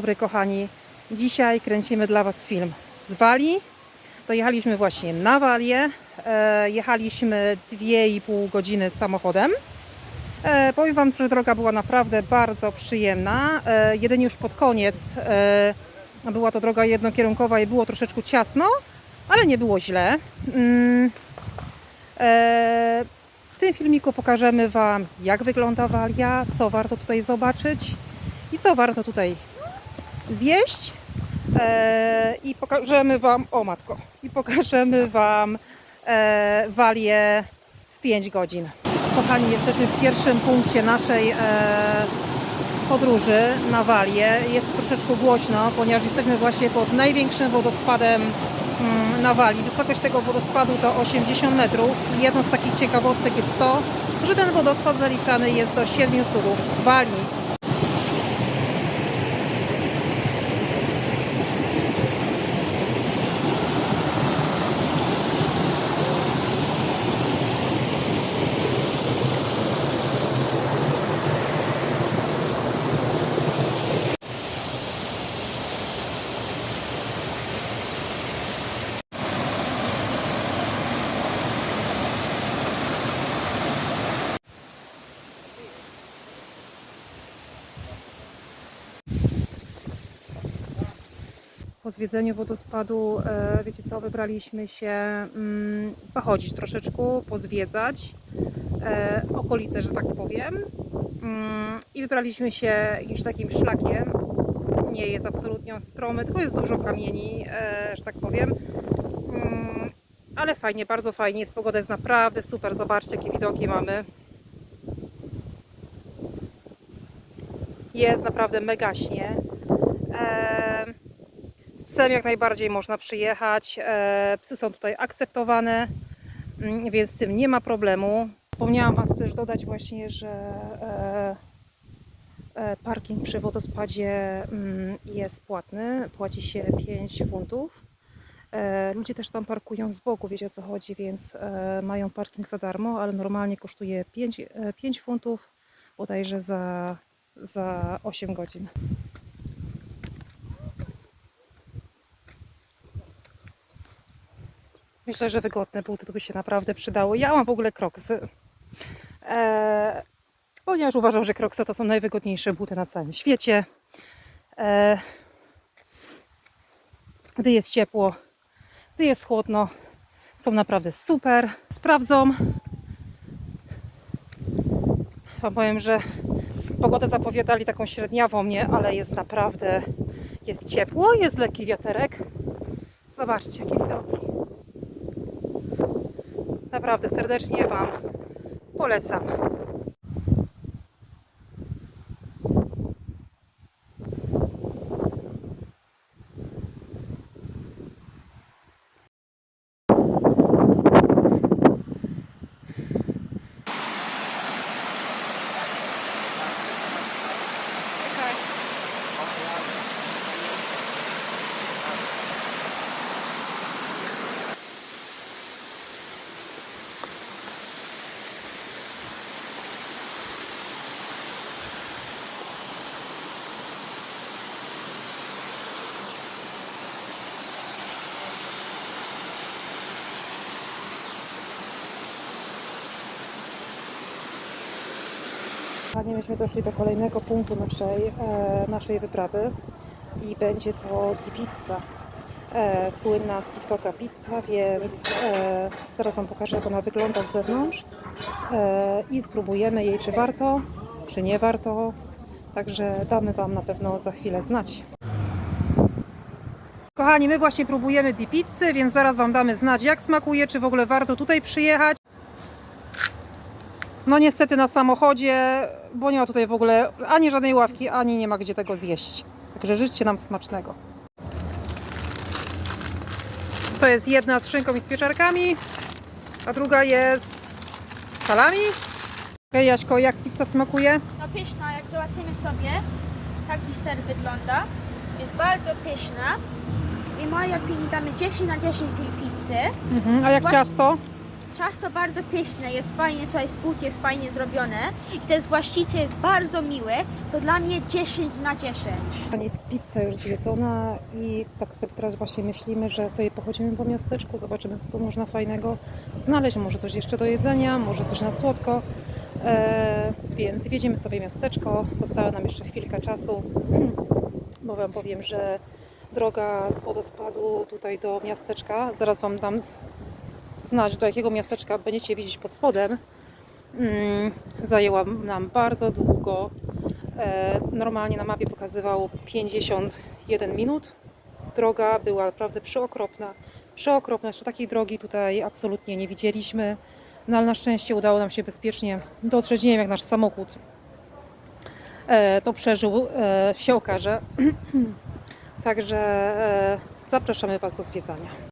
dobry kochani. Dzisiaj kręcimy dla Was film z Walii. Dojechaliśmy właśnie na Walię. E, jechaliśmy 2,5 godziny samochodem. E, powiem Wam, że droga była naprawdę bardzo przyjemna. E, jedynie już pod koniec była to droga jednokierunkowa i było troszeczkę ciasno, ale nie było źle. Mm, w tym filmiku pokażemy Wam, jak wygląda Walia, co warto tutaj zobaczyć i co warto tutaj zjeść. E, I pokażemy Wam, o matko, i pokażemy Wam e, Walię w 5 godzin. Kochani, jesteśmy w pierwszym punkcie naszej e, podróży na Walię. Jest troszeczkę głośno, ponieważ jesteśmy właśnie pod największym wodospadem mm, na Walii. Wysokość tego wodospadu to 80 metrów i jedną z takich ciekawostek jest to, że ten wodospad zaliczany jest do siedmiu cudów Walii. Zwiedzeniu wodospadu, e, wiecie co, wybraliśmy się mm, pochodzić troszeczkę, pozwiedzać e, okolice, że tak powiem. Mm, I wybraliśmy się jakimś takim szlakiem. Nie jest absolutnie stromy, tylko jest dużo kamieni, e, że tak powiem. Mm, ale fajnie, bardzo fajnie jest. Pogoda jest naprawdę super. Zobaczcie, jakie widoki mamy. Jest naprawdę megaśnie. E, z psem jak najbardziej można przyjechać. E, Psy są tutaj akceptowane, mm, więc z tym nie ma problemu. Wspomniałam Was też dodać właśnie, że e, e, parking przy wodospadzie mm, jest płatny. Płaci się 5 funtów. Ludzie też tam parkują z boku, wiecie o co chodzi, więc mają parking za darmo, ale normalnie kosztuje 5, e, 5 funtów bodajże za, za 8 godzin. Myślę, że wygodne buty to by się naprawdę przydały. Ja mam w ogóle kroksy. E, ponieważ uważam, że kroksy to są najwygodniejsze buty na całym świecie. E, gdy jest ciepło, gdy jest chłodno, są naprawdę super. Sprawdzą. Wam powiem, że pogodę zapowiadali taką średniawą, nie, ale jest naprawdę jest ciepło, jest lekki wiaterek. Zobaczcie, jakie widoki. Naprawdę serdecznie Wam polecam. Panie, myśmy doszli do kolejnego punktu naszej, e, naszej wyprawy i będzie to Di Pizza. E, słynna z TikToka pizza, więc e, zaraz Wam pokażę, jak ona wygląda z zewnątrz e, i spróbujemy jej, czy warto, czy nie warto. Także damy Wam na pewno za chwilę znać. Kochani, my właśnie próbujemy Di Pizzy, więc zaraz Wam damy znać, jak smakuje, czy w ogóle warto tutaj przyjechać. No niestety na samochodzie, bo nie ma tutaj w ogóle ani żadnej ławki, ani nie ma gdzie tego zjeść. Także życzcie nam smacznego. To jest jedna z szynką i z pieczarkami, a druga jest z salami. Okej, Jaśko, jak pizza smakuje? No pyszna, jak zobaczymy sobie, taki ser wygląda. Jest bardzo pyszna. I moja opinii damy 10 na 10 z tej pizzy. Mhm. A jak Właśnie- ciasto? Ciasto bardzo pyszne, jest fajnie, tutaj spód jest fajnie zrobione i ten właściciel jest bardzo miły, to dla mnie 10 na 10. Pani pizza już zjedzona i tak sobie teraz właśnie myślimy, że sobie pochodzimy po miasteczku, zobaczymy co tu można fajnego znaleźć, może coś jeszcze do jedzenia, może coś na słodko. E, więc wiedziemy sobie miasteczko, została nam jeszcze chwilkę czasu, bo Wam powiem, że droga z wodospadu tutaj do miasteczka, zaraz Wam dam znać do jakiego miasteczka będziecie widzieć pod spodem, mm, zajęła nam bardzo długo. E, Normalnie na mapie pokazywało 51 minut. Droga była naprawdę przeokropna. Przeokropna, jeszcze takiej drogi tutaj absolutnie nie widzieliśmy. No ale na szczęście udało nam się bezpiecznie dotrzeć. Nie wiem jak nasz samochód e, to przeżył, e, się okaże. Także zapraszamy Was do zwiedzania.